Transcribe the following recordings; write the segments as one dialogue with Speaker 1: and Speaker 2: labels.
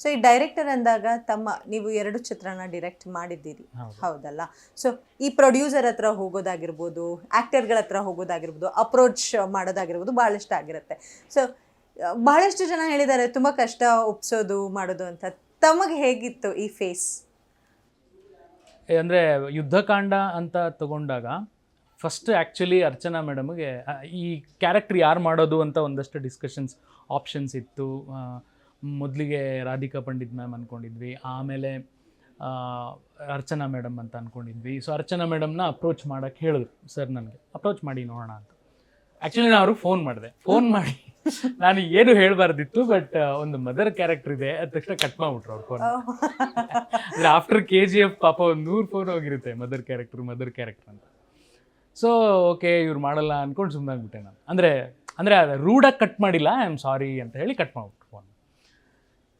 Speaker 1: So ಈ director ಅಂದಾಗ ತಮ್ಮ ನೀವು ಎರಡು ಚಿತ್ರನ ಡಿರೆಕ್ಟ್ ಮಾಡಿದ್ದೀರಿ. ಹೌದಲ್ಲ? ಸೊ ಈ ಪ್ರೊಡ್ಯೂಸರ್ ಹತ್ರ ಹೋಗೋದಾಗಿರ್ಬೋದು ಆಕ್ಟರ್ಗಳ ಹತ್ರ ಹೋಗೋದಾಗಿರ್ಬೋದು ಅಪ್ರೋಚ್ ಮಾಡೋದಾಗಿರ್ಬೋದು ಬಹಳಷ್ಟು ಆಗಿರುತ್ತೆ. ಸೊ ಬಹಳಷ್ಟು ಜನ ಹೇಳಿದ್ದಾರೆ ತುಂಬ ಕಷ್ಟ ಒಪ್ಸೋದು ಮಾಡೋದು ಅಂತ. ತಮಗೆ ಹೇಗಿತ್ತು ಈ ಫೇಸ್
Speaker 2: ಅಂದರೆ ಯುದ್ಧಕಾಂಡ ಅಂತ ತಗೊಂಡಾಗ ಫಸ್ಟ್ ಆ್ಯಕ್ಚುಲಿ ಅರ್ಚನಾ ಮೇಡಮ್ಗೆ ಈ ಕ್ಯಾರೆಕ್ಟ್ರ್ ಯಾರು ಮಾಡೋದು ಅಂತ ಒಂದಷ್ಟು ಡಿಸ್ಕಷನ್ಸ್ ಆಪ್ಷನ್ಸ್ ಇತ್ತು. ಮೊದಲಿಗೆ ರಾಧಿಕಾ ಪಂಡಿತ್ ಮ್ಯಾಮ್ ಅಂದ್ಕೊಂಡಿದ್ವಿ ಆಮೇಲೆ ಅರ್ಚನಾ ಮೇಡಮ್ ಅಂತ ಅಂದ್ಕೊಂಡಿದ್ವಿ ಸೊ ಅರ್ಚನಾ ಮೇಡಮ್ನ ಅಪ್ರೋಚ್ ಮಾಡೋಕ್ಕೆ ಹೇಳಿದ್ರು, ಸರ್, ನನಗೆ ಅಪ್ರೋಚ್ ಮಾಡಿ ನೋಡೋಣ ಅಂತ. ಆ್ಯಕ್ಚುಲಿ ನಾನು ಅವ್ರಿಗೆ ಫೋನ್ ಮಾಡಿದೆ. ಫೋನ್ ಮಾಡಿ, ನಾನು ಏನು ಹೇಳಬಾರ್ದಿತ್ತು ಬಟ್ ಒಂದು ಮದರ್ ಕ್ಯಾರೆಕ್ಟರ್ ಇದೆ, ಅದ ತಕ್ಷಣ ಕಟ್ ಮಾಡ್ಬಿಟ್ರು ಅವ್ರು ಫೋನ್ ಅಂದರೆ ಆಫ್ಟರ್ ಕೆ ಜಿ ಎಫ್ ಪಾಪ ಒಂದು ನೂರು ಫೋನ್ ಹೋಗಿರುತ್ತೆ ಮದರ್ ಕ್ಯಾರೆಕ್ಟರ್ ಮದರ್ ಕ್ಯಾರೆಕ್ಟರ್ ಅಂತ. ಸೊ ಓಕೆ ಇವ್ರು ಮಾಡಲ್ಲ ಅನ್ಕೊಂಡು ಸುಮ್ಮನೆ ಆಗ್ಬಿಟ್ಟೆ ನಾನು. ಅಂದರೆ ಅಂದರೆ ರೂಡಾಗಿ ಕಟ್ ಮಾಡಿಲ್ಲ ಐ ಆಮ್ ಸಾರಿ ಅಂತ ಹೇಳಿ ಕಟ್ ಮಾಡ್ಬಿಟ್ರು. ಫೋನ್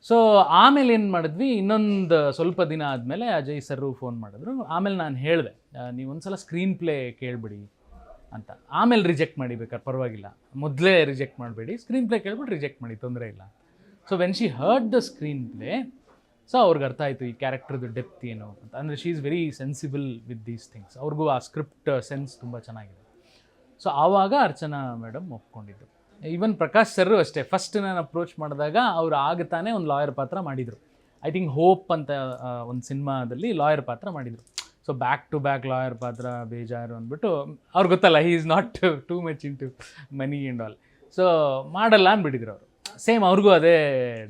Speaker 2: ಸೊ ಆಮೇಲೆ ಏನು ಮಾಡಿದ್ವಿ? ಇನ್ನೊಂದು ಸ್ವಲ್ಪ ದಿನ ಆದಮೇಲೆ ಅಜಯ್ ಸರ್ ಫೋನ್ ಮಾಡಿದ್ರು. ಆಮೇಲೆ ನಾನು ಹೇಳಿದೆ ನೀವು ಒಂದ್ಸಲ ಸ್ಕ್ರೀನ್ ಪ್ಲೇ ಕೇಳಿಬಿಡಿ ಅಂತ. ಆಮೇಲೆ ರಿಜೆಕ್ಟ್ ಮಾಡಿ ಬೇಕಾದ್ರೆ ಪರವಾಗಿಲ್ಲ. ಮೊದಲೇ ರಿಜೆಕ್ಟ್ ಮಾಡಬೇಡಿ. ಸ್ಕ್ರೀನ್ ಪ್ಲೇ ಕೇಳ್ಬಿಟ್ಟು ರಿಜೆಕ್ಟ್ ಮಾಡಿ, ತೊಂದರೆ ಇಲ್ಲ. So when she heard the screenplay so ಅವ್ರಿಗೆ ಅರ್ಥ ಆಯಿತು ಈ ಕ್ಯಾರೆಕ್ಟರ್ದು ಡೆಪ್ತ್ ಏನು ಅಂತ. ಅಂದರೆ she is very sensible with these things ಅವ್ರಿಗೂ ಆ ಸ್ಕ್ರಿಪ್ಟ್ ಸೆನ್ಸ್ ತುಂಬ ಚೆನ್ನಾಗಿದೆ. ಸೊ ಆವಾಗ ಅರ್ಚನಾ ಮೇಡಮ್ ಒಪ್ಕೊಂಡಿದ್ದು. ಈವನ್ ಪ್ರಕಾಶ್ ಸರ್ ಅಷ್ಟೇ ಫಸ್ಟ್ ನಾನು ಅಪ್ರೋಚ್ ಮಾಡಿದಾಗ ಅವ್ರು ಆಗ ತಾನೇ ಒಂದು ಲಾಯರ್ ಪಾತ್ರ ಮಾಡಿದರು. ಐ ಥಿಂಕ್ ಹೋಪ್ ಅಂತ ಒಂದು ಸಿನಿಮಾದಲ್ಲಿ ಲಾಯರ್ ಪಾತ್ರ ಮಾಡಿದರು. So back to back lawyer ಪಾತ್ರ, ಬೇಜಾರು ಅಂದ್ಬಿಟ್ಟು ಅವ್ರಿಗೆ ಗೊತ್ತಲ್ಲ he is not too much into money and all so ಮಾಡಲ್ಲ ಅಂದ್ಬಿಟ್ಟಿದ್ರು ಅವರು. ಸೇಮ್ ಅವ್ರಿಗೂ ಅದೇ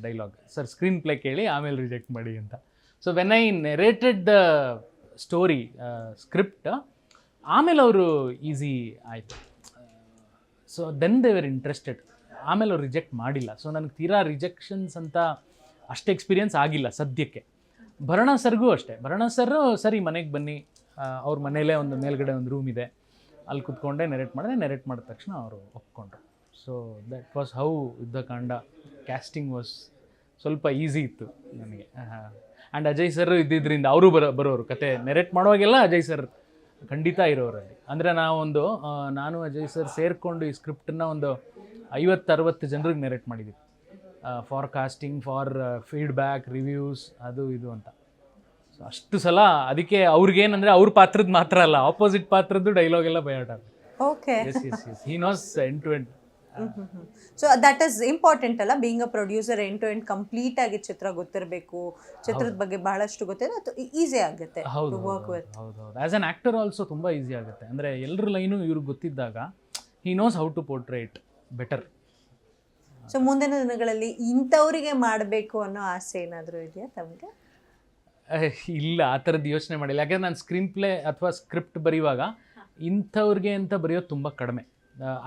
Speaker 2: ಡೈಲಾಗ್ ಸರ್ ಸ್ಕ್ರೀನ್ ಪ್ಲೇ ಕೇಳಿ ಆಮೇಲೆ ರಿಜೆಕ್ಟ್ ಮಾಡಿ ಅಂತ. So when I narrated the story script ಆಮೇಲೆ ಅವರು ಈಸಿ ಆಯಿತು. ಸೊ ದೆನ್ ದೇವರ್ ಇಂಟ್ರೆಸ್ಟೆಡ್ ಆಮೇಲೆ ಅವ್ರು ರಿಜೆಕ್ಟ್ ಮಾಡಿಲ್ಲ. ಸೊ ನನಗೆ ತೀರಾ ರಿಜೆಕ್ಷನ್ಸ್ ಅಂತ ಅಷ್ಟು ಎಕ್ಸ್ಪೀರಿಯೆನ್ಸ್ ಆಗಿಲ್ಲ ಸದ್ಯಕ್ಕೆ. ಭರಣ ಸರ್ಗೂ ಅಷ್ಟೇ. ಭರಣ ಸರ್ ಸರಿ, ಮನೆಗೆ ಬನ್ನಿ. ಅವ್ರ ಮನೇಲೇ ಒಂದು ಮೇಲ್ಗಡೆ ಒಂದು ರೂಮ್ ಇದೆ. ಅಲ್ಲಿ ಕುತ್ಕೊಂಡೆ ನೆರೆಟ್ ಮಾಡಿದೆ. ನೆರೆಟ್ ಮಾಡಿದ ತಕ್ಷಣ ಅವರು ಒಪ್ಕೊಂಡ್ರು. So that was how Yuddhakanda casting was ಸ್ವಲ್ಪ ಈಸಿ ಇತ್ತು ನನಗೆ. ಆ್ಯಂಡ್ ಅಜಯ್ ಸರ್ ಇದ್ದಿದ್ದರಿಂದ ಅವರು ಬರೋ, ಬರೋರು. ಕತೆ ನೆರೆಟ್ ಮಾಡುವಾಗೆಲ್ಲ ಅಜಯ್ ಸರ್ ಖಂಡಿತ ಇರೋರಲ್ಲಿ ಅಂದರೆ ನಾವೊಂದು ನಾನು ಅಜಯ್ ಸರ್ ಸೇರಿಕೊಂಡು ಈ ಸ್ಕ್ರಿಪ್ಟನ್ನ ಒಂದು ಐವತ್ತು ಅರವತ್ತು ಜನರಿಗೆ ನೆರೆಟ್ ಮಾಡಿದ್ದೀವಿ for casting for feedback reviews ಅದು ಇದು ಅಂತ. ಸೊ ಅಷ್ಟು ಸಲ ಅದಕ್ಕೆ ಅವ್ರಿಗೇನಂದರೆ ಅವ್ರ ಪಾತ್ರದ ಮಾತ್ರ ಅಲ್ಲ ಆಪೋಸಿಟ್ ಪಾತ್ರದ್ದು ಡೈಲಾಗ್ ಎಲ್ಲ ಬಯಾಟ
Speaker 1: okay
Speaker 2: yes yes yes he knows end to end
Speaker 1: so that is important ಅಲ್ಲ being a producer end to end complete ಆಗಿ ಚಿತ್ರ ಗೊತ್ತಿರಬೇಕು. ಚಿತ್ರದ ಬಗ್ಗೆ ಬಹಳಷ್ಟು ಗೊತ್ತಿದೆ ಅದು ಈಸಿ ಆಗುತ್ತೆ
Speaker 2: ಹೌದು
Speaker 1: work with.
Speaker 2: ಹೌದು as an an actor also ತುಂಬ ಈಸಿ ಆಗುತ್ತೆ. ಅಂದರೆ ಎಲ್ಲರ ಲೈನು ಇವ್ರಿಗೆ ಗೊತ್ತಿದ್ದಾಗ he knows how to portray better
Speaker 1: so ಮುಂದಿನ ದಿನಗಳಲ್ಲಿ ಇಂಥವರಿಗೆ ಮಾಡಬೇಕು ಅನ್ನೋ ಆಸೆ ಏನಾದರೂ ಇದೆಯಾ ತಮಗೆ?
Speaker 2: ಇಲ್ಲ ಆ ಥರದ್ದು ಯೋಚನೆ ಮಾಡಿಲ್ಲ. ಯಾಕಂದ್ರೆ ನಾನು ಸ್ಕ್ರೀನ್ ಪ್ಲೇ ಅಥವಾ ಸ್ಕ್ರಿಪ್ಟ್ ಬರೆಯುವಾಗ ಇಂಥವ್ರಿಗೆ ಅಂತ ಬರೆಯೋದು ತುಂಬ ಕಡಿಮೆ.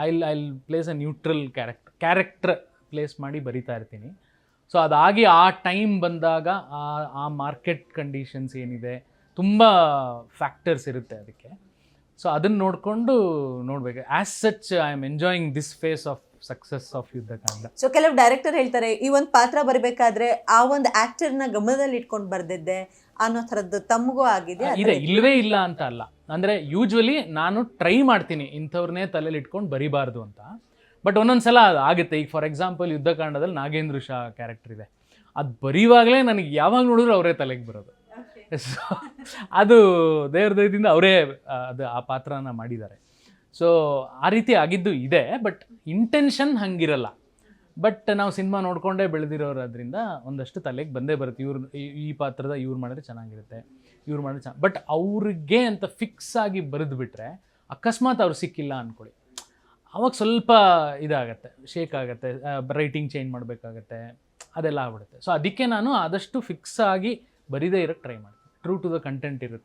Speaker 2: I I'll place a neutral character character place ಮಾಡಿ ಬರಿತಾ ಇರ್ತೀನಿ. ಸೊ ಅದಾಗಿ ಆ ಟೈಮ್ ಬಂದಾಗ ಆ ಮಾರ್ಕೆಟ್ ಕಂಡೀಷನ್ಸ್ ಏನಿದೆ, ತುಂಬ ಫ್ಯಾಕ್ಟರ್ಸ್ ಇರುತ್ತೆ ಅದಕ್ಕೆ. ಸೊ ಅದನ್ನು ನೋಡಿಕೊಂಡು ನೋಡಬೇಕು. As such I am enjoying this phase of success of Yuddhakanda
Speaker 1: so ಕೆಲವು ಡೈರೆಕ್ಟರ್ ಹೇಳ್ತಾರೆ ಈ ಒಂದು ಪಾತ್ರ ಬರಬೇಕಾದ್ರೆ ಆ ಒಂದು ಆಕ್ಟರ್ನ ಗಮನದಲ್ಲಿ ಇಟ್ಕೊಂಡು ಬರ್ದಿದ್ದೆ ಅನ್ನೋ ಥರದ್ದು ತಮಗೂ ಆಗಿದೆ.
Speaker 2: ಇದೆ ಇಲ್ಲವೇ ಇಲ್ಲ ಅಂತ ಅಲ್ಲ. ಅಂದರೆ ಯೂಶ್ವಲಿ ನಾನು ಟ್ರೈ ಮಾಡ್ತೀನಿ ಇಂಥವ್ರನ್ನೇ ತಲೆಯಲ್ಲಿ ಇಟ್ಕೊಂಡು ಬರಿಬಾರ್ದು ಅಂತ. ಬಟ್ ಒಂದೊಂದು ಸಲ ಆಗುತ್ತೆ. ಈಗ ಫಾರ್ ಎಕ್ಸಾಂಪಲ್ ಯುದ್ಧಕಾಂಡದಲ್ಲಿ ನಾಗೇಂದ್ರ ಶಾ ಕ್ಯಾರೆಕ್ಟರ್ ಇದೆ. ಅದು ಬರೀವಾಗಲೇ ನನಗೆ ಯಾವಾಗ ನೋಡಿದ್ರು ಅವರೇ ತಲೆಗೆ ಬರೋದು. ಸೊ ಅದು ದೇವ್ರ ದಯದಿಂದ ಅವರೇ ಅದು ಆ ಪಾತ್ರನ ಮಾಡಿದ್ದಾರೆ. ಸೊ ಆ ರೀತಿ ಆಗಿದ್ದು ಇದೆ ಬಟ್ ಇಂಟೆನ್ಷನ್ ಹಂಗಿರಲ್ಲ. ಬಟ್ ನಾವು ಸಿನಿಮಾ ನೋಡಿಕೊಂಡೇ ಬೆಳೆದಿರೋರಾದ್ರಿಂದ ಒಂದಷ್ಟು ತಲೆಗೆ ಬಂದೇ ಬರುತ್ತೆ. ಇವ್ರು, ಈ- ಪಾತ್ರದ ಇವ್ರು ಮಾಡಿದ್ರೆ ಚೆನ್ನಾಗಿರುತ್ತೆ. ಇವ್ರು ಮಾಡಿದ್ರೆ ಚೆನ್ನ ಬಟ್ ಅವ್ರಿಗೆ ಅಂತ ಫಿಕ್ಸ್ ಆಗಿ ಬರೆದು ಬಿಟ್ಟರೆ ಅಕಸ್ಮಾತ್ ಅವ್ರು ಸಿಕ್ಕಿಲ್ಲ ಅಂದ್ಕೊಳ್ಳಿ ಅವಾಗ ಸ್ವಲ್ಪ ಇದಾಗತ್ತೆ ಶೇಕ್ ಆಗುತ್ತೆ ರೈಟಿಂಗ್ ಚೇಂಜ್ ಮಾಡಬೇಕಾಗತ್ತೆ, ಅದೆಲ್ಲ ಆಗ್ಬಿಡುತ್ತೆ. ಸೊ ಅದಕ್ಕೆ ನಾನು ಆದಷ್ಟು ಫಿಕ್ಸ್ ಆಗಿ ಬರೀದೇ ಇರೋಕ್ಕೆ ಟ್ರೈ ಮಾಡ್ತೀನಿ. ಟ್ರೂ ಟು ದ ಕಂಟೆಂಟ್ ಇರುತ್ತೆ.